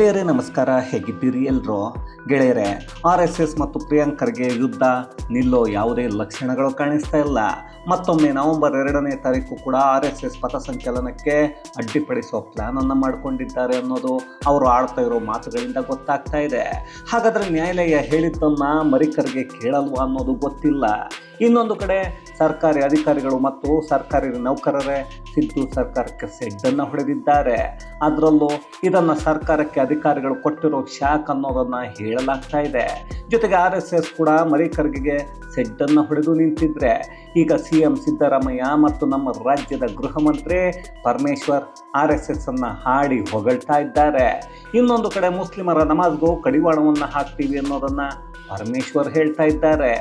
ಗೆಳೆಯರೇ, ನಮಸ್ಕಾರ. ಹೇಗಿದ್ದೀರಿ ಎಲ್ಲರೂ ಗೆಳೆಯರೇ, ಆರ್ ಎಸ್ ಎಸ್ ಮತ್ತು ಪ್ರಿಯಾಂಕರ್ಗೆ ಯುದ್ಧ, ನಿಲ್ಲೋ ಯಾವುದೇ ಲಕ್ಷಣಗಳು ಕಾಣಿಸ್ತಾ ಇಲ್ಲ. ಮತ್ತೊಮ್ಮೆ ನವೆಂಬರ್ ಎರಡನೇ ತಾರೀಕು ಕೂಡ ಆರ್ ಎಸ್ ಎಸ್ ಪಥಸಂಚಲನಕ್ಕೆ ಅಡ್ಡಿಪಡಿಸುವ ಪ್ಲಾನ್ ಅನ್ನು ಮಾಡಿಕೊಂಡಿದ್ದಾರೆ ಅನ್ನೋದು ಅವರು ಆಡ್ತಾ ಇರೋ ಮಾತುಗಳಿಂದ ಗೊತ್ತಾಗ್ತಾ ಇದೆ. ಹಾಗಾದರೆ ನ್ಯಾಯಾಲಯ ಹೇಳಿದ್ದನ್ನು ಮರಿಕರ್ಗೆ ಕೇಳಲ್ವಾ ಅನ್ನೋದು ಗೊತ್ತಿಲ್ಲ. ಇನ್ನೊಂದು ಕಡೆ ಸರ್ಕಾರಿ ಅಧಿಕಾರಿಗಳು ಮತ್ತು ಸರ್ಕಾರಿ ನೌಕರರೇ ಸಿದ್ದು ಸರ್ಕಾರಕ್ಕೆ ಸೆಡ್ಡನ್ನು ಹೊಡೆದಿದ್ದಾರೆ. ಅದರಲ್ಲೂ ಇದನ್ನು ಸರ್ಕಾರಕ್ಕೆ ಅಧಿಕಾರಿಗಳು ಕೊಟ್ಟಿರೋ ಶಾಕ್ ಅನ್ನೋದನ್ನು ಹೇಳಲಾಗ್ತಾ ಇದೆ. ಜೊತೆಗೆ ಆರ್ ಎಸ್ ಎಸ್ ಕೂಡ ಮರಿಕರ್ಗೆ ಸೆಡ್ಡನ್ನು ಹೊಡೆದು ನಿಂತಿದ್ರೆ. ಈಗ ಸಿ ಎಂ ಸಿದ್ದರಾಮಯ್ಯ ಮತ್ತು ನಮ್ಮ ರಾಜ್ಯದ ಗೃಹ ಮಂತ್ರಿ ಪರಮೇಶ್ವರ್ ಆರ್ ಎಸ್ ಎಸ್ ಅನ್ನು ಹಾಡಿ ಹೊಗಳ್ತಾ ಇದ್ದಾರೆ. ಇನ್ನೊಂದು ಕಡೆ ಮುಸ್ಲಿಮರ ನಮಾಜ್ಗೂ ಕಡಿವಾಣವನ್ನು ಹಾಕ್ತೀವಿ ಅನ್ನೋದನ್ನ ಪರಮೇಶ್ವರ್ ಹೇಳ್ತಾ ಇದ್ದಾರೆ.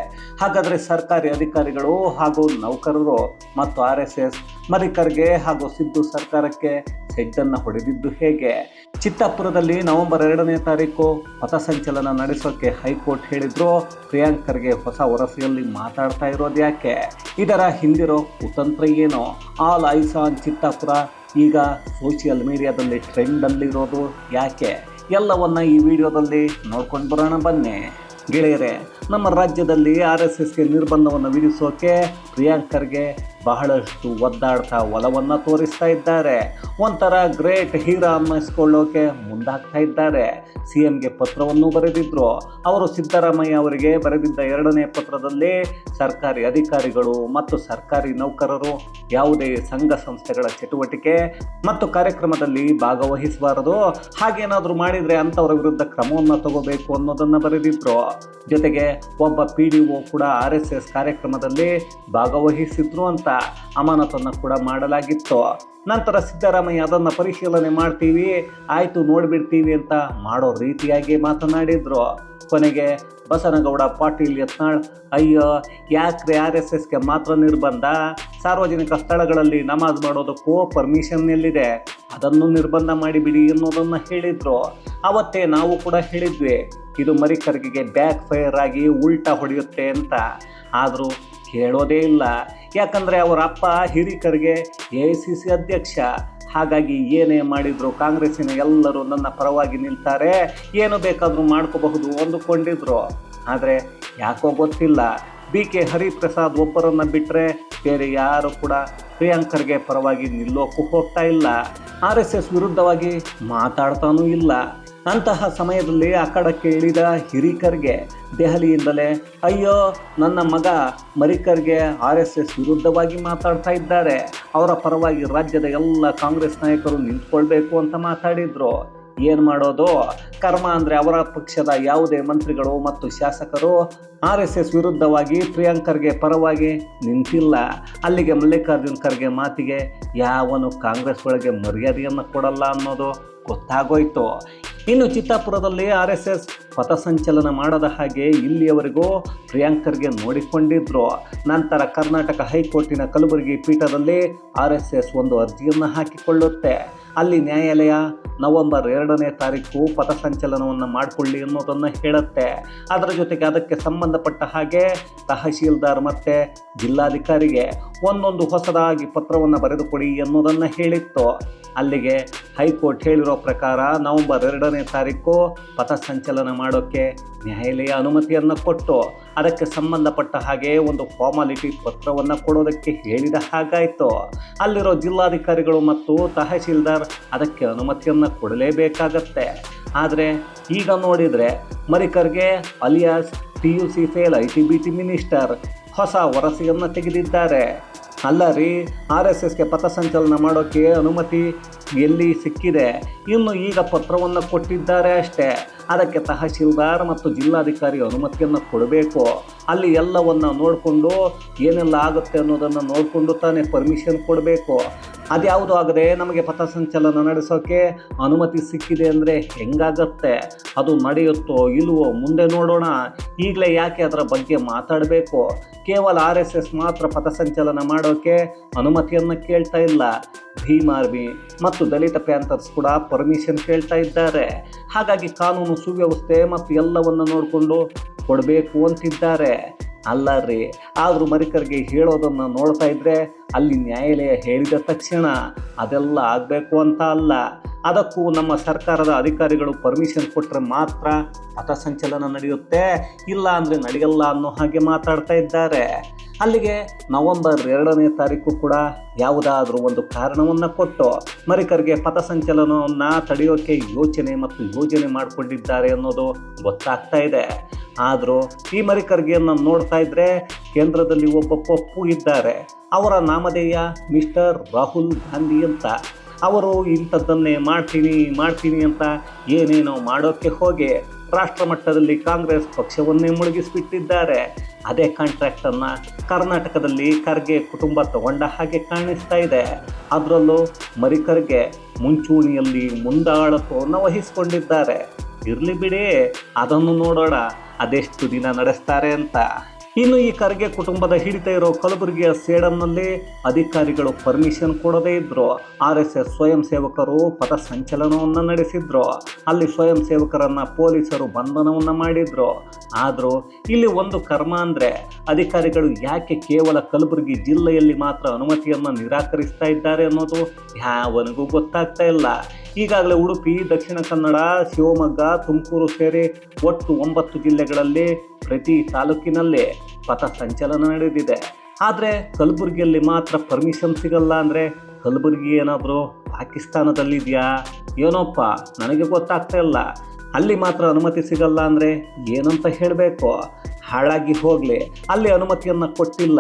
ಹಾಗಾದರೆ ಸರ್ಕಾರಿ ಅಧಿಕಾರಿಗಳು ಹಾಗೂ ನೌಕರರು ಮತ್ತು ಆರ್ ಎಸ್ ಎಸ್ ಮರಿಕರ್ಗೆ ಹಾಗೂ ಸಿದ್ದು ಸರ್ಕಾರಕ್ಕೆ ಸೆಡ್ಡನ್ನು ಹೊಡೆದಿದ್ದು ಹೇಗೆ? ಚಿತ್ತಾಪುರದಲ್ಲಿ ನವೆಂಬರ್ ಎರಡನೇ ತಾರೀಕು ಪಥಸಂಚಲನ ನಡೆಸೋಕೆ ಹೈಕೋರ್ಟ್ ಹೇಳಿದ್ರು. ಪ್ರಿಯಾಂಕರ್ಗೆ ಹೊಸ ವರಸೆಯಲ್ಲಿ ಮಾತಾಡ್ತಾ ಇರೋದು ಯಾಕೆ? ಇದರ ಹಿಂದಿರೋ ಕುತಂತ್ರ ಏನು? ಆಲ್ ಐಸಾನ್ ಚಿತ್ತಾಪುರ ಈಗ ಸೋಷಿಯಲ್ ಮೀಡಿಯಾದಲ್ಲಿ ಟ್ರೆಂಡಲ್ಲಿರೋದು ಯಾಕೆ? ಎಲ್ಲವನ್ನ ಈ ವಿಡಿಯೋದಲ್ಲಿ ನೋಡ್ಕೊಂಡು ಬರೋಣ ಬನ್ನಿ. ಗೆಳೆಯರೇ, ನಮ್ಮ ರಾಜ್ಯದಲ್ಲಿ ಆರ್ ಎಸ್ ಎಸ್ಗೆ ನಿರ್ಬಂಧವನ್ನು ವಿಧಿಸೋಕೆ ಪ್ರಿಯಾಂಕರ್ಗೆ ಬಹಳಷ್ಟು ಒದ್ದಾಡ್ತಾ ಒಲವನ್ನು ತೋರಿಸ್ತಾ ಇದ್ದಾರೆ. ಒಂಥರ ಗ್ರೇಟ್ ಹೀರೋ ಅನ್ನಿಸ್ಕೊಳ್ಳೋಕೆ ಮುಂದಾಗ್ತಾ ಇದ್ದಾರೆ. ಸಿ ಎಂಗೆ ಪತ್ರವನ್ನು ಬರೆದಿದ್ದರು ಅವರು ಸಿದ್ದರಾಮಯ್ಯ ಅವರಿಗೆ ಬರೆದಿದ್ದ ಎರಡನೇ ಪತ್ರದಲ್ಲಿ, ಸರ್ಕಾರಿ ಅಧಿಕಾರಿಗಳು ಮತ್ತು ಸರ್ಕಾರಿ ನೌಕರರು ಯಾವುದೇ ಸಂಘ ಸಂಸ್ಥೆಗಳ ಚಟುವಟಿಕೆ ಮತ್ತು ಕಾರ್ಯಕ್ರಮದಲ್ಲಿ ಭಾಗವಹಿಸಬಾರದು. ಹಾಗೇನಾದರೂ ಮಾಡಿದರೆ ಅಂಥವರ ವಿರುದ್ಧ ಕ್ರಮವನ್ನು ತಗೋಬೇಕು ಅನ್ನೋದನ್ನು ಬರೆದಿದ್ರು. ಜೊತೆಗೆ ಒಬ್ಬ ಪಿ ಡಿ ಒ ಕೂಡ ಆರ್ ಎಸ್ ಎಸ್ ಕಾರ್ಯಕ್ರಮದಲ್ಲಿ ಭಾಗವಹಿಸಿದ್ರು ಅಂತ ಅಮಾನತನ್ನು ಕೂಡ ಮಾಡಲಾಗಿತ್ತು. ನಂತರ ಸಿದ್ದರಾಮಯ್ಯ ಅದನ್ನು ಪರಿಶೀಲನೆ ಮಾಡ್ತೀವಿ, ಆಯಿತು ನೋಡಿಬಿಡ್ತೀವಿ ಅಂತ ಮಾಡೋ ರೀತಿಯಾಗಿ ಮಾತನಾಡಿದರು. ಕೊನೆಗೆ ಬಸನಗೌಡ ಪಾಟೀಲ್ ಯತ್ನಾಳ್, ಅಯ್ಯೋ, ಯಾಕ್ರೆ ಆರ್ ಎಸ್ ಎಸ್ಗೆ ಮಾತ್ರ ನಿರ್ಬಂಧ? ಸಾರ್ವಜನಿಕ ಸ್ಥಳಗಳಲ್ಲಿ ನಮಾಜ್ ಮಾಡೋದಕ್ಕೂ ಪರ್ಮಿಷನ್ ಎಲ್ಲಿದೆ? ಅದನ್ನು ನಿರ್ಬಂಧ ಮಾಡಿಬಿಡಿ ಅನ್ನೋದನ್ನು ಹೇಳಿದರು. ಅವತ್ತೇ ನಾವು ಕೂಡ ಹೇಳಿದ್ವಿ. ಇದು ಮರಿಕರ್ಗಿಗೆ ಬ್ಯಾಕ್ ಫೈರ್ ಆಗಿ ಉಲ್ಟಾ ಹೊಡೆಯುತ್ತೆ ಅಂತ. ಆದರೂ ಕೇಳೋದೇ ಇಲ್ಲ. ಯಾಕಂದರೆ ಅವರ ಅಪ್ಪ ಹಿರಿಕರಿಗೆ ಎ ಸಿ ಸಿ ಅಧ್ಯಕ್ಷ. ಹಾಗಾಗಿ ಏನೇ ಮಾಡಿದ್ರು ಕಾಂಗ್ರೆಸ್ಸಿನ ಎಲ್ಲರೂ ನನ್ನ ಪರವಾಗಿ ನಿಲ್ತಾರೆ. ಏನು ಬೇಕಾದರೂ ಮಾಡ್ಕೋಬಹುದು ಅಂದುಕೊಂಡಿದ್ರು. ಆದರೆ ಯಾಕೋ ಗೊತ್ತಿಲ್ಲ. ಬಿ ಕೆ ಹರಿಪ್ರಸಾದ್ ಒಬ್ಬರನ್ನು ಬಿಟ್ಟರೆ ಬೇರೆ ಯಾರು ಕೂಡ ಪ್ರಿಯಾಂಕರ್ಗೆ ಪರವಾಗಿ ನಿಲ್ಲೋಕ್ಕೂ ಹೋಗ್ತಾ ಇಲ್ಲ. ಆರ್ ಎಸ್ ಎಸ್ ವಿರುದ್ಧವಾಗಿ ಮಾತಾಡ್ತಾನೂ ಇಲ್ಲ. ಅಂತಹ ಸಮಯದಲ್ಲಿ ಅಖಾಡಕ್ಕೆ ಇಳಿದ ಹಿರಿಕರ್ಗೆ ದೆಹಲಿಯಿಂದಲೇ, ಅಯ್ಯೋ, ನನ್ನ ಮಗ ಮರಿಕರ್ಗೆ ಆರ್ ಎಸ್ ಎಸ್ ವಿರುದ್ಧವಾಗಿ ಮಾತಾಡ್ತಾ ಇದ್ದಾರೆ. ಅವರ ಪರವಾಗಿ ರಾಜ್ಯದ ಎಲ್ಲ ಕಾಂಗ್ರೆಸ್ ನಾಯಕರು ನಿಂತ್ಕೊಳ್ಬೇಕು ಅಂತ ಮಾತಾಡಿದ್ರು. ಏನು ಮಾಡೋದು? ಕರ್ಮ ಅಂದರೆ ಅವರ ಪಕ್ಷದ ಯಾವುದೇ ಮಂತ್ರಿಗಳು ಮತ್ತು ಶಾಸಕರು ಆರ್ ಎಸ್ ಎಸ್ ವಿರುದ್ಧವಾಗಿ ಪ್ರಿಯಾಂಕರ್ಗೆ ಪರವಾಗಿ ನಿಂತಿಲ್ಲ. ಅಲ್ಲಿಗೆ ಮಲ್ಲಿಕಾರ್ಜುನ್ ಖರ್ಗೆ ಮಾತಿಗೆ ಯಾವನು ಕಾಂಗ್ರೆಸ್ ಒಳಗೆ ಮರ್ಯಾದೆಯನ್ನು ಕೊಡಲ್ಲ ಅನ್ನೋದು ಗೊತ್ತಾಗೋಯ್ತು. ಇನ್ನು ಚಿತ್ತಾಪುರದಲ್ಲಿ ಆರ್ ಎಸ್ ಎಸ್ ಪಥಸಂಚಲನ ಮಾಡದ ಹಾಗೆ ಇಲ್ಲಿಯವರೆಗೂ ಪ್ರಿಯಾಂಕರ್ಗೆ ನೋಡಿಕೊಂಡಿದ್ರು. ನಂತರ ಕರ್ನಾಟಕ ಹೈಕೋರ್ಟಿನ ಕಲಬುರಗಿ ಪೀಠದಲ್ಲಿ ಆರ್ ಎಸ್ ಒಂದು ಅರ್ಜಿಯನ್ನು ಹಾಕಿಕೊಳ್ಳುತ್ತೆ. ಅಲ್ಲಿ ನ್ಯಾಯಾಲಯ ನವೆಂಬರ್ ಎರಡನೇ ತಾರೀಕು ಪಥಸಂಚಲನವನ್ನು ಮಾಡಿಕೊಳ್ಳಿ ಅನ್ನೋದನ್ನು ಹೇಳುತ್ತೆ. ಅದರ ಜೊತೆಗೆ ಅದಕ್ಕೆ ಸಂಬಂಧಪಟ್ಟ ಹಾಗೆ ತಹಶೀಲ್ದಾರ್ ಮತ್ತು ಜಿಲ್ಲಾಧಿಕಾರಿಗೆ ಒಂದೊಂದು ಹೊಸದಾಗಿ ಪತ್ರವನ್ನು ಬರೆದುಕೊಡಿ ಅನ್ನೋದನ್ನು ಹೇಳಿತ್ತು. ಅಲ್ಲಿಗೆ ಹೈಕೋರ್ಟ್ ಹೇಳಿರೋ ಪ್ರಕಾರ ನವೆಂಬರ್ ಎರಡನೇ ತಾರೀಕು ಪಥಸಂಚಲನ ಮಾಡೋಕ್ಕೆ ನ್ಯಾಯಾಲಯ ಅನುಮತಿಯನ್ನು ಕೊಟ್ಟು ಅದಕ್ಕೆ ಸಂಬಂಧಪಟ್ಟ ಹಾಗೆ ಒಂದು ಫಾರ್ಮಾಲಿಟಿ ಪತ್ರವನ್ನು ಕೊಡೋದಕ್ಕೆ ಹೇಳಿದ ಹಾಗಾಯಿತು. ಅಲ್ಲಿರೋ ಜಿಲ್ಲಾಧಿಕಾರಿಗಳು ಮತ್ತು ತಹಶೀಲ್ದಾರ್ ಅದಕ್ಕೆ ಅನುಮತಿಯನ್ನು ಕೊಡಲೇಬೇಕಾಗತ್ತೆ. ಆದರೆ ಈಗ ನೋಡಿದರೆ ಮರಿಕರ್ಗೆ alias T U C fail I T B T minister ಹೊಸ ವರಸೆಯನ್ನು ತೆಗೆದಿದ್ದಾರೆ. ಅಲ್ಲ ರೀ, ಆರ್ ಎಸ್ ಎಸ್ಗೆ ಪಥಸಂಚಲನ ಮಾಡೋಕ್ಕೆ ಅನುಮತಿ ಎಲ್ಲಿ ಸಿಕ್ಕಿದೆ? ಇನ್ನು ಈಗ ಪತ್ರವನ್ನು ಕೊಟ್ಟಿದ್ದಾರೆ ಅಷ್ಟೇ. ಅದಕ್ಕೆ ತಹಶೀಲ್ದಾರ್ ಮತ್ತು ಜಿಲ್ಲಾಧಿಕಾರಿ ಅನುಮತಿಯನ್ನು ಕೊಡಬೇಕು. ಅಲ್ಲಿ ಎಲ್ಲವನ್ನು ನೋಡಿಕೊಂಡು ಏನೆಲ್ಲ ಆಗುತ್ತೆ ಅನ್ನೋದನ್ನು ನೋಡಿಕೊಂಡು ತಾನೇ ಪರ್ಮಿಷನ್ ಕೊಡಬೇಕು. ಅದ್ಯಾವುದು ಆಗದೆ ನಮಗೆ ಪಥಸಂಚಲನ ನಡೆಸೋಕ್ಕೆ ಅನುಮತಿ ಸಿಕ್ಕಿದೆ ಅಂದರೆ ಹೆಂಗಾಗತ್ತೆ? ಅದು ನಡೆಯುತ್ತೋ ಇಲ್ವೋ ಮುಂದೆ ನೋಡೋಣ. ಈಗಲೇ ಯಾಕೆ ಅದರ ಬಗ್ಗೆ ಮಾತಾಡಬೇಕು? ಕೇವಲ ಆರ್ ಎಸ್ ಎಸ್ ಮಾತ್ರ ಪಥಸಂಚಲನ ಮಾಡೋಕ್ಕೆ ಅನುಮತಿಯನ್ನು ಕೇಳ್ತಾ ಇಲ್ಲ. ಭೀಮ್ ಆರ್ಮಿ ಮತ್ತು ದಲಿತ ಪ್ಯಾಂಥರ್ಸ್ ಕೂಡ ಪರ್ಮಿಷನ್ ಕೇಳ್ತಾ ಇದ್ದಾರೆ. ಹಾಗಾಗಿ ಕಾನೂನು ಸುವ್ಯವಸ್ಥೆ ಮತ್ತು ಎಲ್ಲವನ್ನು ನೋಡಿಕೊಂಡು ಕೊಡಬೇಕು ಅಂತಿದ್ದಾರೆ. ಅಲ್ಲ ರೀ, ಆದರೂ ಮರಿಕರಿಗೆ ಹೇಳೋದನ್ನು ನೋಡ್ತಾ ಇದ್ದರೆ ಅಲ್ಲಿ ನ್ಯಾಯಾಲಯ ಹೇಳಿದ ತಕ್ಷಣ ಅದೆಲ್ಲ ಆಗಬೇಕು ಅಂತ ಅಲ್ಲ. ಅದಕ್ಕೂ ನಮ್ಮ ಸರ್ಕಾರದ ಅಧಿಕಾರಿಗಳು ಪರ್ಮಿಷನ್ ಕೊಟ್ಟರೆ ಮಾತ್ರ ಪಥಸಂಚಲನ ನಡೆಯುತ್ತೆ. ಇಲ್ಲ ಅಂದರೆ ನಡೆಯಲ್ಲ ಅನ್ನೋ ಹಾಗೆ ಮಾತಾಡ್ತಾ ಇದ್ದಾರೆ. ಅಲ್ಲಿಗೆ ನವೆಂಬರ್ ಎರಡನೇ ತಾರೀಕು ಕೂಡ ಯಾವುದಾದ್ರೂ ಒಂದು ಕಾರಣವನ್ನು ಕೊಟ್ಟು ಮರಿಕರ್ಗೆ ಪಥಸಂಚಲನವನ್ನು ತಡೆಯೋಕೆ ಯೋಚನೆ ಮತ್ತು ಯೋಜನೆ ಮಾಡಿಕೊಂಡಿದ್ದಾರೆ ಅನ್ನೋದು ಗೊತ್ತಾಗ್ತಾ ಇದೆ. ಆದರೂ ಈ ಮರಿಕರ್ಗೆಯನ್ನು ನೋಡ್ತಾ ಇದ್ರೆ ಕೇಂದ್ರದಲ್ಲಿ ಒಬ್ಬ ಪಪ್ಪು ಇದ್ದಾರೆ. ಅವರ ನಾಮಧೇಯ ಮಿಸ್ಟರ್ ರಾಹುಲ್ ಗಾಂಧಿ ಅಂತ. ಅವರು ಇಂಥದ್ದನ್ನೇ ಮಾಡ್ತೀನಿ ಮಾಡ್ತೀನಿ ಅಂತ ಏನೇನೋ ಮಾಡೋಕ್ಕೆ ಹೋಗಿ ರಾಷ್ಟ್ರ ಮಟ್ಟದಲ್ಲಿ ಕಾಂಗ್ರೆಸ್ ಪಕ್ಷವನ್ನೇ ಮುಳುಗಿಸಿಬಿಟ್ಟಿದ್ದಾರೆ. ಅದೇ ಕಾಂಟ್ರಾಕ್ಟನ್ನು ಕರ್ನಾಟಕದಲ್ಲಿ ಖರ್ಗೆ ಕುಟುಂಬ ತಗೊಂಡ ಹಾಗೆ ಕಾಣಿಸ್ತಾ ಇದೆ. ಅದರಲ್ಲೂ ಮರಿಕರ್ಗೆ ಮುಂಚೂಣಿಯಲ್ಲಿ ಮುಂದಾಳತ್ವವನ್ನು ವಹಿಸಿಕೊಂಡಿದ್ದಾರೆ ಇರಲಿ ಬಿಡಿ, ಅದನ್ನು ನೋಡೋಣ, ಅದೆಷ್ಟು ದಿನ ನಡೆಸ್ತಾರೆ ಅಂತ. ಇನ್ನು ಈ ಖರ್ಗೆ ಕುಟುಂಬದ ಹಿಡಿತ ಇರೋ ಕಲಬುರಗಿಯ ಸೇಡಂನಲ್ಲಿ ಅಧಿಕಾರಿಗಳು ಪರ್ಮಿಷನ್ ಕೊಡದೇ ಇದ್ರು. ಆರ್ ಎಸ್ ಎಸ್ ಸ್ವಯಂ ಸೇವಕರು ಪಥ ಸಂಚಲನವನ್ನು ನಡೆಸಿದ್ರು. ಅಲ್ಲಿ ಸ್ವಯಂ ಸೇವಕರನ್ನ ಪೊಲೀಸರು ಬಂಧನವನ್ನು ಮಾಡಿದ್ರು. ಆದರೂ ಇಲ್ಲಿ ಒಂದು ಕರ್ಮ ಅಂದರೆ ಅಧಿಕಾರಿಗಳು ಯಾಕೆ ಕೇವಲ ಕಲಬುರಗಿ ಜಿಲ್ಲೆಯಲ್ಲಿ ಮಾತ್ರ ಅನುಮತಿಯನ್ನು ನಿರಾಕರಿಸ್ತಾ ಇದ್ದಾರೆ ಅನ್ನೋದು ಯಾವನಿಗೂ ಗೊತ್ತಾಗ್ತಾ ಇಲ್ಲ. ಈಗಾಗಲೇ ಉಡುಪಿ, ದಕ್ಷಿಣ ಕನ್ನಡ, ಶಿವಮೊಗ್ಗ, ತುಮಕೂರು ಸೇರಿ ಒಟ್ಟು ಒಂಬತ್ತು ಜಿಲ್ಲೆಗಳಲ್ಲಿ ಪ್ರತಿ ತಾಲೂಕಿನಲ್ಲಿ ಪಥ ಸಂಚಲನ ನಡೆದಿದೆ. ಆದರೆ ಕಲಬುರಗಿಯಲ್ಲಿ ಮಾತ್ರ ಪರ್ಮಿಷನ್ ಸಿಗಲ್ಲ ಅಂದರೆ ಕಲಬುರಗಿ ಏನಾದರೂ ಪಾಕಿಸ್ತಾನದಲ್ಲಿದೆಯಾ ಏನೋಪ್ಪ, ನನಗೆ ಗೊತ್ತಾಗ್ತಾ ಇಲ್ಲ. ಅಲ್ಲಿ ಮಾತ್ರ ಅನುಮತಿ ಸಿಗಲ್ಲ ಅಂದರೆ ಏನಂತ ಹೇಳಬೇಕು? ಹಾಳಾಗಿ ಹೋಗಲಿ. ಅಲ್ಲಿ ಅನುಮತಿಯನ್ನು ಕೊಟ್ಟಿಲ್ಲ.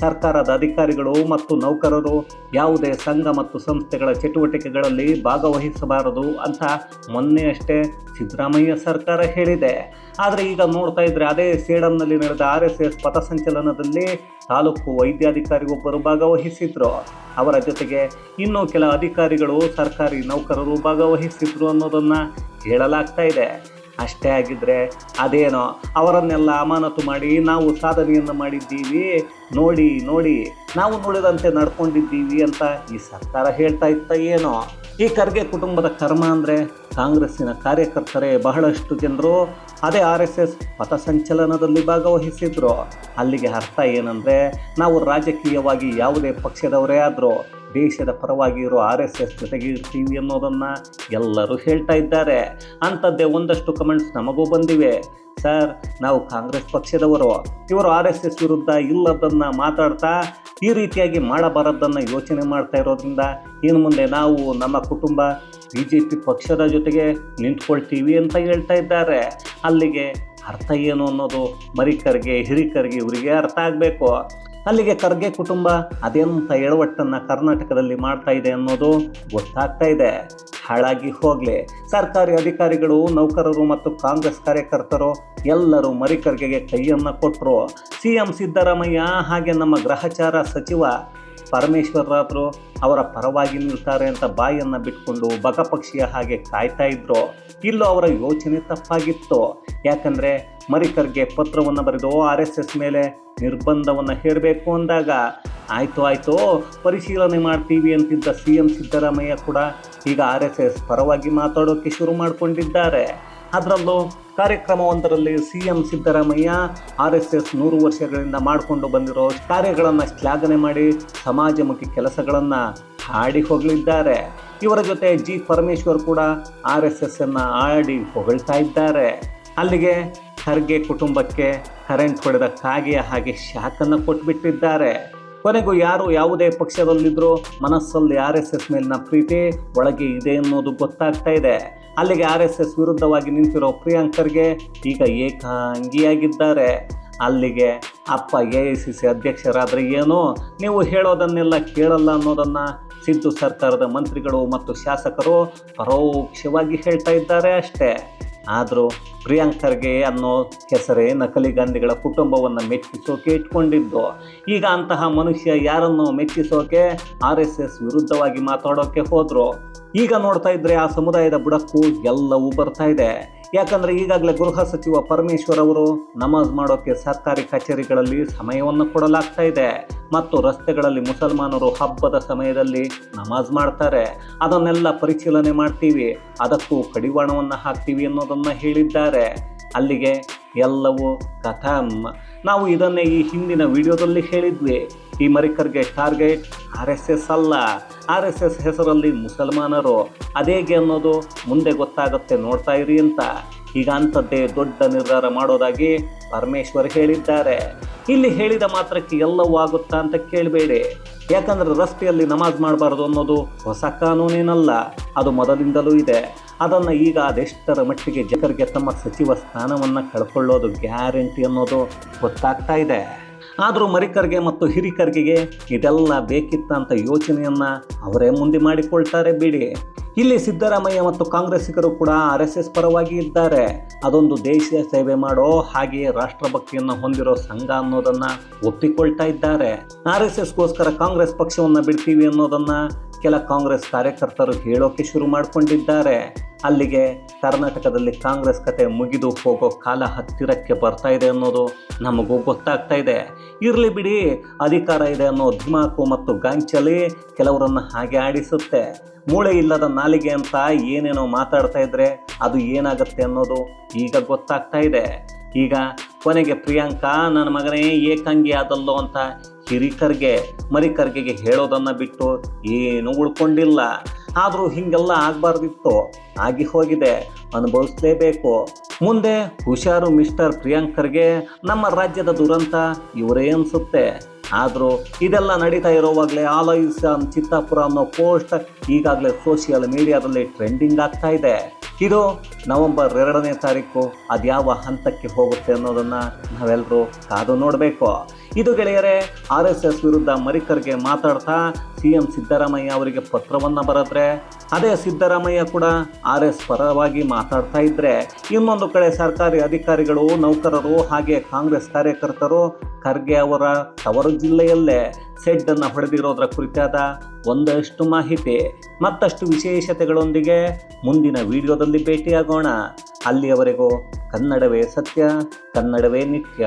ಸರ್ಕಾರದ ಅಧಿಕಾರಿಗಳು ಮತ್ತು ನೌಕರರು ಯಾವುದೇ ಸಂಘ ಮತ್ತು ಸಂಸ್ಥೆಗಳ ಚಟುವಟಿಕೆಗಳಲ್ಲಿ ಭಾಗವಹಿಸಬಾರದು ಅಂತ ಮೊನ್ನೆ ಅಷ್ಟೇ ಸಿದ್ದರಾಮಯ್ಯ ಸರ್ಕಾರ ಹೇಳಿದೆ. ಆದರೆ ಈಗ ನೋಡ್ತಾ ಇದ್ರೆ ಅದೇ ಸೇಡಂನಲ್ಲಿ ನಡೆದ ಆರ್ ಎಸ್ ಎಸ್ ಪಥಸಂಚಲನದಲ್ಲಿ ತಾಲೂಕು ವೈದ್ಯಾಧಿಕಾರಿ ಒಬ್ಬರು ಭಾಗವಹಿಸಿದ್ರು. ಅವರ ಜೊತೆಗೆ ಇನ್ನೂ ಕೆಲ ಅಧಿಕಾರಿಗಳು ಸರ್ಕಾರಿ ನೌಕರರು ಭಾಗವಹಿಸಿದ್ರು ಅನ್ನೋದನ್ನು ಹೇಳಲಾಗ್ತಾ ಇದೆ. ಅಷ್ಟೇ ಆಗಿದ್ರೆ ಅದೇನೋ ಅವರನ್ನೆಲ್ಲ ಅಮಾನತು ಮಾಡಿ ನಾವು ಸಾಧನೆಯನ್ನು ಮಾಡಿದ್ದೀವಿ, ನೋಡಿ ನೋಡಿ, ನಾವು ನೋಡಿದಂತೆ ನಡ್ಕೊಂಡಿದ್ದೀವಿ ಅಂತ ಈ ಸರ್ಕಾರ ಹೇಳ್ತಾ ಇತ್ತ ಏನೋ. ಈ ಖರ್ಗೆ ಕುಟುಂಬದ ಕರ್ಮ ಅಂದರೆ ಕಾಂಗ್ರೆಸ್ಸಿನ ಕಾರ್ಯಕರ್ತರೇ ಬಹಳಷ್ಟು ಜನರು. ಅದೇ ಆರ್ ಎಸ್ ಎಸ್ ಪಥಸಂಚಲನದಲ್ಲಿ ಭಾಗವಹಿಸಿದ್ರು. ಅಲ್ಲಿಗೆ ಅರ್ಥ ಏನಂದರೆ ನಾವು ರಾಜಕೀಯವಾಗಿ ಯಾವುದೇ ಪಕ್ಷದವರೇ ಆದರೂ ದೇಶದ ಪರವಾಗಿ ಇರೋ ಆರ್ ಎಸ್ ಎಸ್ ಜೊತೆಗೆ ಇರ್ತೀವಿ ಅನ್ನೋದನ್ನು ಎಲ್ಲರೂ ಹೇಳ್ತಾ ಇದ್ದಾರೆ. ಅಂಥದ್ದೇ ಒಂದಷ್ಟು ಕಮೆಂಟ್ಸ್ ನಮಗೂ ಬಂದಿವೆ. ಸರ್ ನಾವು ಕಾಂಗ್ರೆಸ್ ಪಕ್ಷದವರು, ಇವರು ಆರ್ ಎಸ್ ಎಸ್ ವಿರುದ್ಧ ಇಲ್ಲದನ್ನು ಮಾತಾಡ್ತಾ ಈ ರೀತಿಯಾಗಿ ಮಾಡಬಾರದನ್ನು ಯೋಚನೆ ಮಾಡ್ತಾ ಇರೋದ್ರಿಂದ ಇನ್ನು ಮುಂದೆ ನಾವು ನಮ್ಮ ಕುಟುಂಬ ಬಿ ಜೆ ಪಿ ಪಕ್ಷದ ಜೊತೆಗೆ ನಿಂತ್ಕೊಳ್ತೀವಿ ಅಂತ ಹೇಳ್ತಾ ಇದ್ದಾರೆ. ಅಲ್ಲಿಗೆ ಅರ್ಥ ಏನು ಅನ್ನೋದು ಮರಿಕರಿಗೆ, ಹಿರಿಕರಿಗೆ ಇವರಿಗೆ ಅರ್ಥ ಆಗಬೇಕು. ಅಲ್ಲಿಗೆ ಖರ್ಗೆ ಕುಟುಂಬ ಅದೆಂಥ ಎಳವಟ್ಟನ್ನು ಕರ್ನಾಟಕದಲ್ಲಿ ಮಾಡ್ತಾ ಇದೆ ಅನ್ನೋದು ಗೊತ್ತಾಗ್ತಾ ಇದೆ. ಹಾಳಾಗಿ ಹೋಗಲಿ. ಸರ್ಕಾರಿ ಅಧಿಕಾರಿಗಳು, ನೌಕರರು ಮತ್ತು ಕಾಂಗ್ರೆಸ್ ಕಾರ್ಯಕರ್ತರು ಎಲ್ಲರೂ ಮರಿಕರ್ಗೆಗೆ ಕೈಯನ್ನು ಕೊಟ್ಟರು ಸಿ ಎಂ ಸಿದ್ದರಾಮಯ್ಯ ಹಾಗೆ ನಮ್ಮ ಗ್ರಹಚಾರ ಸಚಿವ ಪರಮೇಶ್ವರರಾದರು ಅವರ ಪರವಾಗಿ ನಿಲ್ತಾರೆ ಅಂತ ಬಾಯಿಯನ್ನು ಬಿಟ್ಕೊಂಡು ಬಗಪಕ್ಷಿಯ ಹಾಗೆ ಕಾಯ್ತಾ ಇದ್ರು, ಇಲ್ಲೋ ಅವರ ಯೋಚನೆ ತಪ್ಪಾಗಿತ್ತು? ಯಾಕಂದರೆ ಮರಿಕರ್ಗೆ ಪತ್ರವನ್ನು ಬರೆದು ಆರ್ ಎಸ್ ಎಸ್ ಮೇಲೆ ನಿರ್ಬಂಧವನ್ನು ಹೇರಬೇಕು ಅಂದಾಗ, ಆಯಿತು ಆಯಿತು, ಪರಿಶೀಲನೆ ಮಾಡ್ತೀವಿ ಅಂತಿದ್ದ ಸಿ ಎಂ ಸಿದ್ದರಾಮಯ್ಯ ಕೂಡ ಈಗ ಆರ್ ಎಸ್ ಎಸ್ ಪರವಾಗಿ ಮಾತಾಡೋಕ್ಕೆ ಶುರು ಮಾಡಿಕೊಂಡಿದ್ದಾರೆ. ಅದರಲ್ಲೂ ಕಾರ್ಯಕ್ರಮವೊಂದರಲ್ಲಿ C M Siddaramaiah R S S ನೂರು ವರ್ಷಗಳಿಂದ ಮಾಡಿಕೊಂಡು ಬಂದಿರೋ ಕಾರ್ಯಗಳನ್ನು ಶ್ಲಾಘನೆ ಮಾಡಿ ಸಮಾಜಮುಖಿ ಕೆಲಸಗಳನ್ನು ಹಾಡಿ ಹೊಗಳಿದ್ದಾರೆ ಇವರ ಜೊತೆ ಜಿ ಪರಮೇಶ್ವರ್ ಕೂಡ ಆರ್ ಎಸ್ ಎಸ್ ಅನ್ನು ಆಡಿ ಹೊಗಳ್ತಾ ಇದ್ದಾರೆ. ಅಲ್ಲಿಗೆ ಖರ್ಗೆ ಕುಟುಂಬಕ್ಕೆ ಕರೆಂಟ್ ಹೊಡೆದ ಕಾಗೆಯ ಹಾಗೆ ಶಾಖನ್ನು ಕೊಟ್ಬಿಟ್ಟಿದ್ದಾರೆ. ಕೊನೆಗೂ ಯಾರು ಯಾವುದೇ ಪಕ್ಷದಲ್ಲಿದ್ದರೂ ಮನಸ್ಸಲ್ಲಿ ಆರ್ ಎಸ್ ಎಸ್ ಮೇಲಿನ ಪ್ರೀತಿ ಒಳಗೆ ಇದೆ ಅನ್ನೋದು ಗೊತ್ತಾಗ್ತಾ ಇದೆ. ಅಲ್ಲಿಗೆ ಆರ್ ಎಸ್ ಎಸ್ ವಿರುದ್ಧವಾಗಿ ನಿಂತಿರೋ ಪ್ರಿಯಾಂಕರ್ಗೆ ಈಗ ಏಕಾಂಗಿಯಾಗಿದ್ದಾರೆ. ಅಲ್ಲಿಗೆ ಅಪ್ಪ ಎ ಐ ಸಿ ಸಿ ಅಧ್ಯಕ್ಷರಾದರೆ ಏನು ನೀವು ಹೇಳೋದನ್ನೆಲ್ಲ ಕೇಳಲ್ಲ ಅನ್ನೋದನ್ನು ಸಿದ್ದು ಸರ್ಕಾರದ ಮಂತ್ರಿಗಳು ಮತ್ತು ಶಾಸಕರು ಪರೋಕ್ಷವಾಗಿ ಹೇಳ್ತಾ ಇದ್ದಾರೆ ಅಷ್ಟೇ. ಆದರೂ ಪ್ರಿಯಾಂಕರ್ಗೆ ಅನ್ನೋ ಹೆಸರೇ ನಕಲಿ ಗಾಂಧಿಗಳ ಕುಟುಂಬವನ್ನು ಮೆಚ್ಚಿಸೋಕೆ ಇಟ್ಕೊಂಡಿದ್ದು. ಈಗ ಅಂತಹ ಮನುಷ್ಯ ಯಾರನ್ನು ಮೆಚ್ಚಿಸೋಕೆ ಆರ್ ಎಸ್ ಎಸ್ ವಿರುದ್ಧವಾಗಿ ಮಾತಾಡೋಕೆ ಹೋದರು. ಈಗ ನೋಡ್ತಾ ಇದ್ರೆ ಆ ಸಮುದಾಯದ ಬುಡಕ್ಕೂ ಎಲ್ಲವೂ ಬರ್ತಾ ಇದೆ. ಯಾಕಂದರೆ ಈಗಾಗಲೇ ಗೃಹ ಸಚಿವ ಪರಮೇಶ್ವರ್ ಅವರು ನಮಾಜ್ ಮಾಡೋಕ್ಕೆ ಸರ್ಕಾರಿ ಕಚೇರಿಗಳಲ್ಲಿ ಸಮಯವನ್ನು ಕೊಡಲಾಗ್ತಾ ಇದೆ. ಮತ್ತು ರಸ್ತೆಗಳಲ್ಲಿ ಮುಸಲ್ಮಾನರು ಹಬ್ಬದ ಸಮಯದಲ್ಲಿ ನಮಾಜ್ ಮಾಡ್ತಾರೆ. ಅದನ್ನೆಲ್ಲ ಪರಿಶೀಲನೆ ಮಾಡ್ತೀವಿ. ಅದಕ್ಕೂ ಕಡಿವಾಣವನ್ನು ಹಾಕ್ತೀವಿ ಅನ್ನೋದನ್ನು ಹೇಳಿದ್ದಾರೆ. ಅಲ್ಲಿಗೆ ಎಲ್ಲವೂ ಕಥಮ್ ನಾವು ಇದನ್ನೇ ಈ ಹಿಂದಿನ ವಿಡಿಯೋದಲ್ಲಿ ಹೇಳಿದ್ವಿ. ಈ ಮರಿಕರ್ಗೆ ಟಾರ್ಗೆಟ್ ಆರ್ ಎಸ್ ಎಸ್ ಅಲ್ಲ. ಆರ್ ಎಸ್ ಎಸ್ ಹೆಸರಲ್ಲಿ ಮುಸಲ್ಮಾನರು. ಅದೇಗೆ ಅನ್ನೋದು ಮುಂದೆ ಗೊತ್ತಾಗುತ್ತೆ ನೋಡ್ತಾ ಇರಿ ಅಂತ. ಈಗ ಅಂಥದ್ದೇ ದೊಡ್ಡ ನಿರ್ಧಾರ ಮಾಡೋದಾಗಿ ಪರಮೇಶ್ವರ್ ಹೇಳಿದ್ದಾರೆ. ಇಲ್ಲಿ ಹೇಳಿದ ಮಾತ್ರಕ್ಕೆ ಎಲ್ಲವೂ ಆಗುತ್ತಾ ಅಂತ ಕೇಳಬೇಡಿ. ಯಾಕಂದ್ರೆ ರಸ್ತೆಯಲ್ಲಿ ನಮಾಜ್ ಮಾಡಬಾರ್ದು ಅನ್ನೋದು ಹೊಸ ಕಾನೂನೇನಲ್ಲ. ಅದು ಮೊದಲಿಂದಲೂ ಇದೆ. ಅದನ್ನು ಈಗ ಅದೆಷ್ಟರ ಮಟ್ಟಿಗೆ ಜನರಿಗೆ ತಮ್ಮ ಸಚಿವ ಸ್ಥಾನವನ್ನು ಕಳ್ಕೊಳ್ಳೋದು ಗ್ಯಾರಂಟಿ ಅನ್ನೋದು ಗೊತ್ತಾಗ್ತಾ ಇದೆ. ಆದರೂ ಮರಿಕರ್ಗೆ ಮತ್ತು ಹಿರಿಕರ್ಗೆಗೆ ಇದೆಲ್ಲ ಬೇಕಿತ್ತಂತ ಯೋಚನೆಯನ್ನು ಅವರೇ ಮುಂದೆ ಮಾಡಿಕೊಳ್ತಾರೆ ಬಿಡಿ. ಇಲ್ಲಿ ಸಿದ್ದರಾಮಯ್ಯ ಮತ್ತು ಕಾಂಗ್ರೆಸ್ಸಿಗರು ಕೂಡ ಆರ್ ಎಸ್ ಎಸ್ ಪರವಾಗಿ ಇದ್ದಾರೆ. ಅದೊಂದು ದೇಶೀಯ ಸೇವೆ ಮಾಡೋ ಹಾಗೆಯೇ ರಾಷ್ಟ್ರಭಕ್ತಿಯನ್ನು ಹೊಂದಿರೋ ಸಂಘ ಅನ್ನೋದನ್ನು ಒಪ್ಪಿಕೊಳ್ತಾ ಇದ್ದಾರೆ. ಆರ್ ಎಸ್ ಎಸ್ಗೋಸ್ಕರ ಕಾಂಗ್ರೆಸ್ ಪಕ್ಷವನ್ನು ಬಿಡ್ತೀವಿ ಅನ್ನೋದನ್ನ ಕೆಲ ಕಾಂಗ್ರೆಸ್ ಕಾರ್ಯಕರ್ತರು ಹೇಳೋಕೆ ಶುರು ಮಾಡಿಕೊಂಡಿದ್ದಾರೆ. ಅಲ್ಲಿಗೆ ಕರ್ನಾಟಕದಲ್ಲಿ ಕಾಂಗ್ರೆಸ್ ಕತೆ ಮುಗಿದು ಹೋಗೋ ಕಾಲ ಹತ್ತಿರಕ್ಕೆ ಬರ್ತಾ ಇದೆ ಅನ್ನೋದು ನಮಗೂ ಗೊತ್ತಾಗ್ತಾ ಇದೆ. ಇರಲಿ ಬಿಡಿ, ಅಧಿಕಾರ ಇದೆ ಅನ್ನೋ ಧಿಮಾಕು ಮತ್ತು ಗಾಂಚಲಿ ಕೆಲವರನ್ನು ಹಾಗೆ ಆಡಿಸುತ್ತೆ. ಮೂಳೆ ಇಲ್ಲದ ನಾಲಿಗೆ ಅಂತ ಏನೇನೋ ಮಾತಾಡ್ತಾ ಇದ್ರೆ ಅದು ಏನಾಗುತ್ತೆ ಅನ್ನೋದು ಈಗ ಗೊತ್ತಾಗ್ತಾ ಇದೆ. ಈಗ ಕೊನೆಗೆ ಪ್ರಿಯಾಂಕಾ, ನನ್ನ ಮಗನೇ ಏಕಾಂಗಿ ಆದಲ್ಲೋ ಅಂತ ಹಿರಿಕರ್ಗೆ ಮರಿಕರ್ಗೆಗೆ ಹೇಳೋದನ್ನ ಬಿಟ್ಟು ಏನೂ ಉಳ್ಕೊಂಡಿಲ್ಲ. ಆದರೂ ಹೀಗೆಲ್ಲ ಆಗಬಾರ್ದಿತ್ತು. ಆಗಿ ಹೋಗಿದೆ. ಅನುಭವಿಸ್ಲೇಬೇಕು. ಮುಂದೆ ಹುಷಾರು ಮಿಸ್ಟರ್ ಪ್ರಿಯಾಂಕರ್ಗೆ ನಮ್ಮ ರಾಜ್ಯದ ದುರಂತ ಇವರೇ ಅನಿಸುತ್ತೆ. ಆದರೂ ಇದೆಲ್ಲ ನಡೀತಾ ಇರೋವಾಗಲೇ ಆಲೈಸನ್ ಚಿತ್ತಾಪುರ ಅನ್ನೋ ಪೋಸ್ಟ್ ಈಗಾಗಲೇ ಸೋಷಿಯಲ್ ಮೀಡಿಯಾದಲ್ಲಿ ಟ್ರೆಂಡಿಂಗ್ ಆಗ್ತಾ ಇದೆ. ಇದು ನವೆಂಬರ್ ಎರಡನೇ ತಾರೀಕು. ಅದ್ಯಾವ ಹಂತಕ್ಕೆ ಹೋಗುತ್ತೆ ಅನ್ನೋದನ್ನು ನಾವೆಲ್ಲರೂ ಕಾದು ನೋಡಬೇಕು. ಇದು ಗೆಳೆಯರೆ, ಆರ್ ಎಸ್ ಎಸ್ ವಿರುದ್ಧ ಮರಿಕರ್ಗೆ ಮಾತಾಡ್ತಾ ಸಿ ಎಂ ಸಿದ್ದರಾಮಯ್ಯ ಅವರಿಗೆ ಪತ್ರವನ್ನು ಬರೆದ್ರೆ, ಅದೇ ಸಿದ್ದರಾಮಯ್ಯ ಕೂಡ ಆರ್ ಎಸ್ ಪರವಾಗಿ ಮಾತಾಡ್ತಾ ಇದ್ದರೆ ಇನ್ನೊಂದು ಕಡೆ ಸರ್ಕಾರಿ ಅಧಿಕಾರಿಗಳು, ನೌಕರರು ಹಾಗೆ ಕಾಂಗ್ರೆಸ್ ಕಾರ್ಯಕರ್ತರು ಖರ್ಗೆ ಅವರ ತವರು ಜಿಲ್ಲೆಯಲ್ಲೇ ಸೆಡ್ಡನ್ನು ಹೊಡೆದಿರೋದರ ಕುರಿತಾದ ಒಂದಷ್ಟು ಮಾಹಿತಿ. ಮತ್ತಷ್ಟು ವಿಶೇಷತೆಗಳೊಂದಿಗೆ ಮುಂದಿನ ವಿಡಿಯೋದಲ್ಲಿ ಭೇಟಿಯಾಗೋಣ. ಅಲ್ಲಿಯವರೆಗೂ ಕನ್ನಡವೇ ಸತ್ಯ, ಕನ್ನಡವೇ ನಿತ್ಯ.